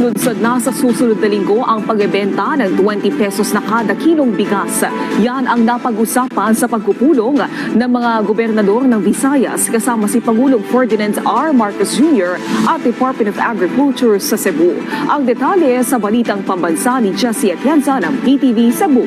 Lunsod na sa susunod na linggo ang pagbebenta ng 20 pesos na kada kilong bigas. Yan ang napag-usapan sa pagpupulong ng mga gobernador ng Visayas kasama si Pangulong Ferdinand R. Marcos Jr. at Department of Agriculture sa Cebu. Ang detalye sa balitang pambansa ni Jessie Atienza ng PTV Cebu.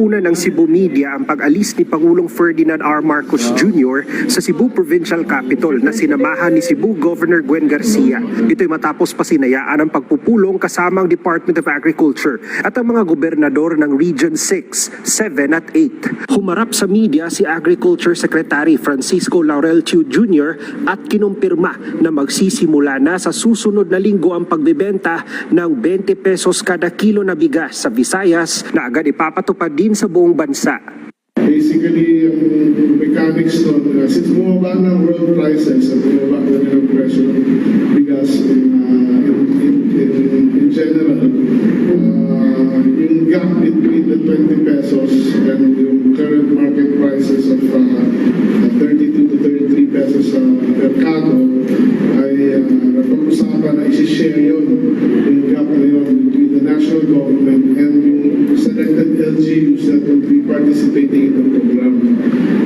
Nakuna ng Cebu Media ang pag-alis ni Pangulong Ferdinand R. Marcos Jr. sa Cebu Provincial Capital na sinamahan ni Cebu Governor Gwen Garcia. Ito'y matapos pasinayaan ang pagpupulong kasama ang Department of Agriculture at ang mga gobernador ng Region 6, 7 at 8. Humarap sa media si Agriculture Secretary Francisco Laurel Chiu Jr. at kinumpirma na magsisimula na sa susunod na linggo ang pagbebenta ng 20 pesos kada kilo na bigas sa Visayas na agad ipapatupad din sa buong bansa. Basically, ang mechanics nun, uh, since bumaba ng world prices at bumaba na rin ang presyo ng bigas in, uh, in, general, uh, yung gap between the 20 pesos and yung current market prices of uh, 32 to 33 pesos sa merkado ay uh, napag-usapan na isi-share yun, yung gap na yun between the national government and yung LGUs that will be participating in the program.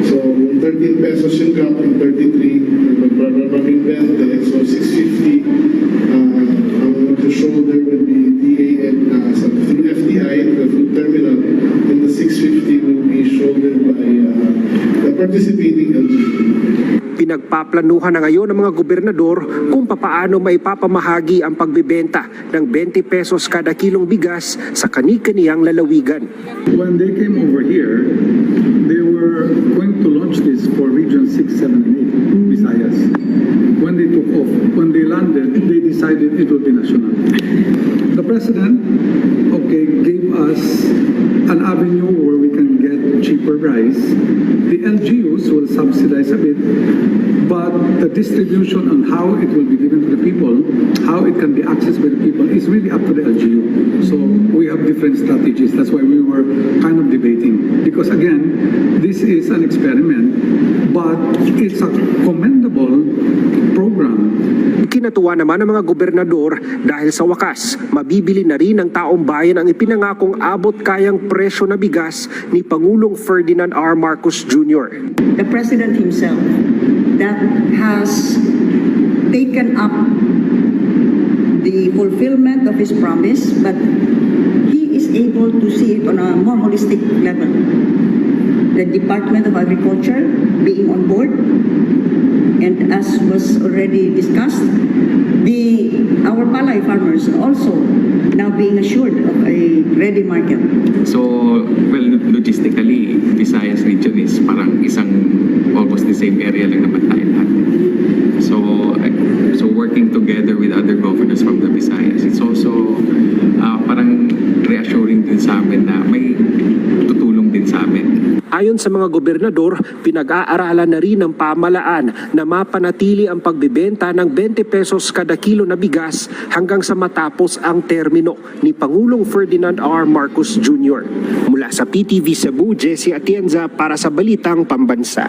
So, kung 13 pesos yung yung 33, magpapaging 20, so 650, uh, ang mag-shoulder will be DAN uh, sa FDI, the food terminal, and the 650 will be shouldered by uh, the participating LGU. Pinagpaplanuhan na ngayon ng mga gobernador kung papaano maipapamahagi ang pagbebenta ng 20 pesos kada kilong bigas sa kani-kaniyang lalawigan. When they came over here, they were going to launch this for Region 6, 7, and 8, Visayas. When they took off, when they landed, they decided it would be national. The President, okay, gave us an avenue where cheaper rice. The LGUs will subsidize a bit, but the distribution on how it will be given to the people, how it can be accessed by the people, is really up to the LGU. So we have different strategies. That's why we were kind of debating. Because again, this is an experiment, but it's a program Kinatuwa naman ng mga gobernador dahil sa wakas, mabibili na rin ng taong bayan ang ipinangakong abot kayang presyo na bigas ni Pangulong Ferdinand R. Marcos Jr. the president himself that has taken up the fulfillment of his promise, but he is able to see it on a more holistic level. The Department of Agriculture being on board, and as was already discussed, the our palay farmers also now being assured of a ready market. So, well, logistically, Visayas region is parang isang almost the same area lang naman tayo lahat. So, I- so working together with other governors from the Visayas, it's also uh, parang reassuring din sa amin na may tutulong din sa amin. Ayon sa mga gobernador, pinag-aaralan na rin ng pamalaan na mapanatili ang pagbebenta ng 20 pesos kada kilo na bigas hanggang sa matapos ang termino ni Pangulong Ferdinand R. Marcos Jr. Mula sa PTV Cebu, Jesse Atienza para sa Balitang Pambansa.